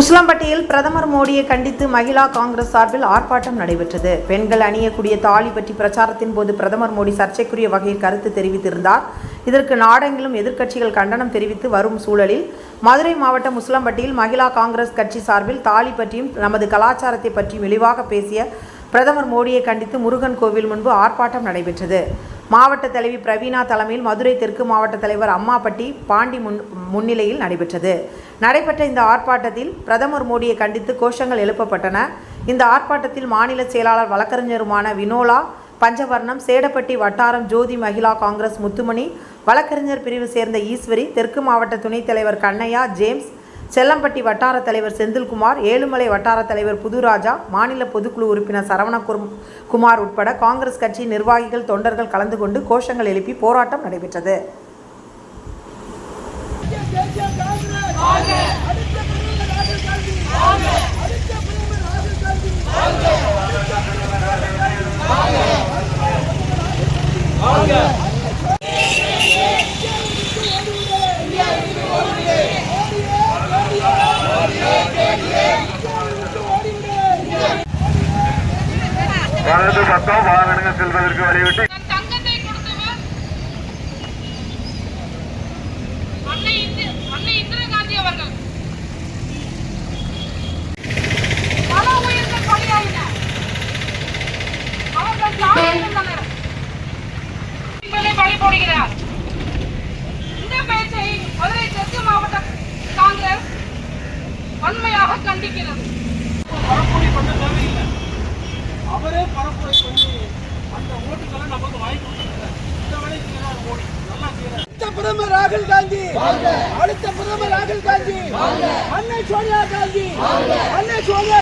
உஸ்லாம்பட்டியில் பிரதமர் மோடியை கண்டித்து மகிழா காங்கிரஸ் சார்பில் ஆர்ப்பாட்டம் நடைபெற்றது. பெண்கள் அணியக்கூடிய தாலி பற்றி பிரச்சாரத்தின் போது பிரதமர் மோடி சர்ச்சைக்குரிய வகையில் கருத்து தெரிவித்திருந்தார். இதற்கு நாடெங்கிலும் எதிர்க்கட்சிகள் கண்டனம் தெரிவித்து வரும் சூழலில் மதுரை மாவட்டம் உஸ்லாம்பட்டியில் மகிழா காங்கிரஸ் கட்சி சார்பில் தாலி பற்றியும் நமது கலாச்சாரத்தை பற்றியும் இழிவாக பேசிய பிரதமர் மோடியை கண்டித்து முருகன் கோவில் முன்பு ஆர்ப்பாட்டம் நடைபெற்றது. மாவட்ட தலைவி பிரவீனா தலைமையில் மதுரை தெற்கு மாவட்ட தலைவர் அம்மாப்பட்டி பாண்டி முன் முன்னிலையில் நடைபெற்றது. நடைபெற்ற இந்த ஆர்ப்பாட்டத்தில் பிரதமர் மோடியை கண்டித்து கோஷங்கள் எழுப்பப்பட்டன. இந்த ஆர்ப்பாட்டத்தில் மாநில செயலாளர் வழக்கறிஞருமான வினோலா பஞ்சவர்ணம் சேடப்பட்டி வட்டாரம் ஜோதி மகிழா காங்கிரஸ் முத்துமணி வழக்கறிஞர் பிரிவு சேர்ந்த ஈஸ்வரி தெற்கு மாவட்ட துணைத் தலைவர் கண்ணையா ஜேம்ஸ் செல்லம்பட்டி வட்டார தலைவர் செந்தில்குமார் ஏழுமலை வட்டார தலைவர் புதுராஜா மாநில பொதுக்குழு உறுப்பினர் சரவண குரும்- குமார் உட்பட காங்கிரஸ் கட்சி நிர்வாகிகள் தொண்டர்கள் கலந்து கொண்டு கோஷங்கள் எழுப்பி போராட்டம் நடைபெற்றது. தேசிய காங்கிரஸ் அடுத்த பிரதமர் ராகுல் காந்தி அடுத்த பிரதமர் ராகுல் காந்தி அடுத்த பிரதமர் ராகுல் காந்தி வலது பக்கம் வாகனங்கள் செல்வதற்கு வழிவிட்டு. தங்கத்தை உயிர்கள் போடுகிறார். இந்த பேச்சை மதுரை தெற்கு மாவட்ட காங்கிரஸ் வன்மையாக கண்டிக்கிறது. அடுத்த பிரதமர் ராகுல் காந்தி. அடுத்த பிரதமர் ராகுல் காந்தி. அன்னை சோனியா காந்தி. அன்னை சோனியா